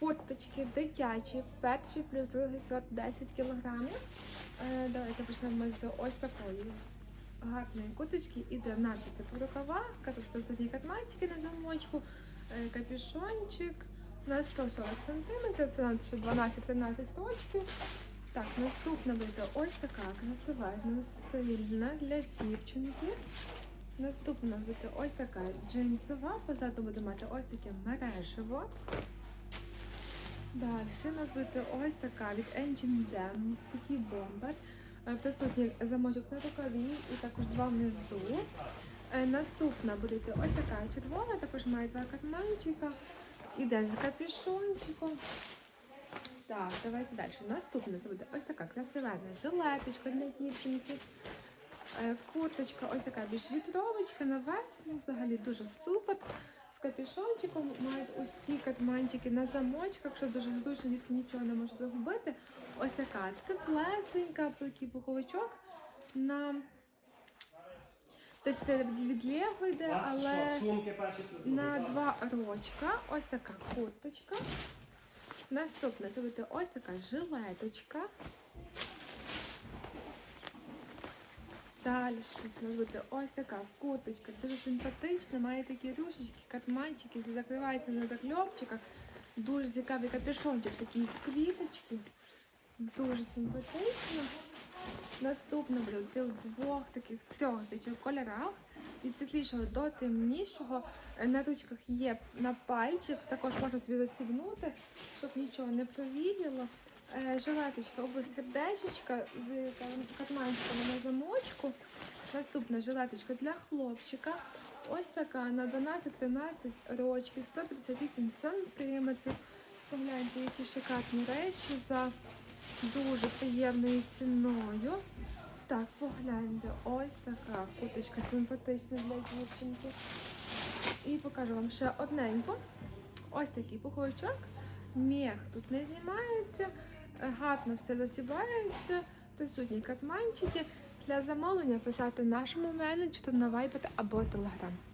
Курточки дитячі, перший плюс другий сорт 10 кілограмів. Е, Давайте почнемо з ось такої гарної курточки. Іде надписи по рукавах, присутні катманчики на замочку, е, капюшончик на 140 см, це на 12-13 точків. Так, наступна буде ось така красивезна, стильна для дівчинки. Наступна буде ось така джинсова, позаду буде мати ось таке мережево. Далі у нас буде ось така від Engine Dam, такий бомбер. Е, Присутній замочок на рукаві і також два внизу. Е, Наступна буде ось така червона, також має два карманчика. Іде з капюшончиком. Так, давайте далі. Наступна це буде ось така красивезна жилеточка для дівчинки. Е, Курточка, ось така більш вітровочка на весну, взагалі дуже супер. З капюшончиком мають усі катманчики на замочках, що дуже зручно, дітки нічого не можуть загубити. Ось така теплесенька, такий пуховичок на Точно від Лего йде, але на два рочка. Ось така курточка. Наступна це буде ось така жилеточка. Далі буде ось така курточка, дуже симпатична, має такі рюшечки, катманчики, закривається на закльопчиках. Дуже цікавий капюшончик, такі квіточки. Дуже симпатично. Наступна буде в двох таких трьох кольорах. Від світлішого до темнішого. На ручках є на пальчик, також можна собі застібнути, щоб нічого не провіділо. Е, Жилеточка область сердечечка з катманчиками на замочку. Наступна жилеточка для хлопчика. Ось така на 12-13 рочків, 158 сантиметрів. Погляньте, які шикарні речі за дуже приємною ціною. Так, погляньте, ось така куточка симпатична для дівчинки. І покажу вам ще одненьку. Ось такий пуховичок. Мех тут не знімається, гарно все засібається, присутні катманчики. Для замовлення писати нашому менеджеру на Viber або Telegram.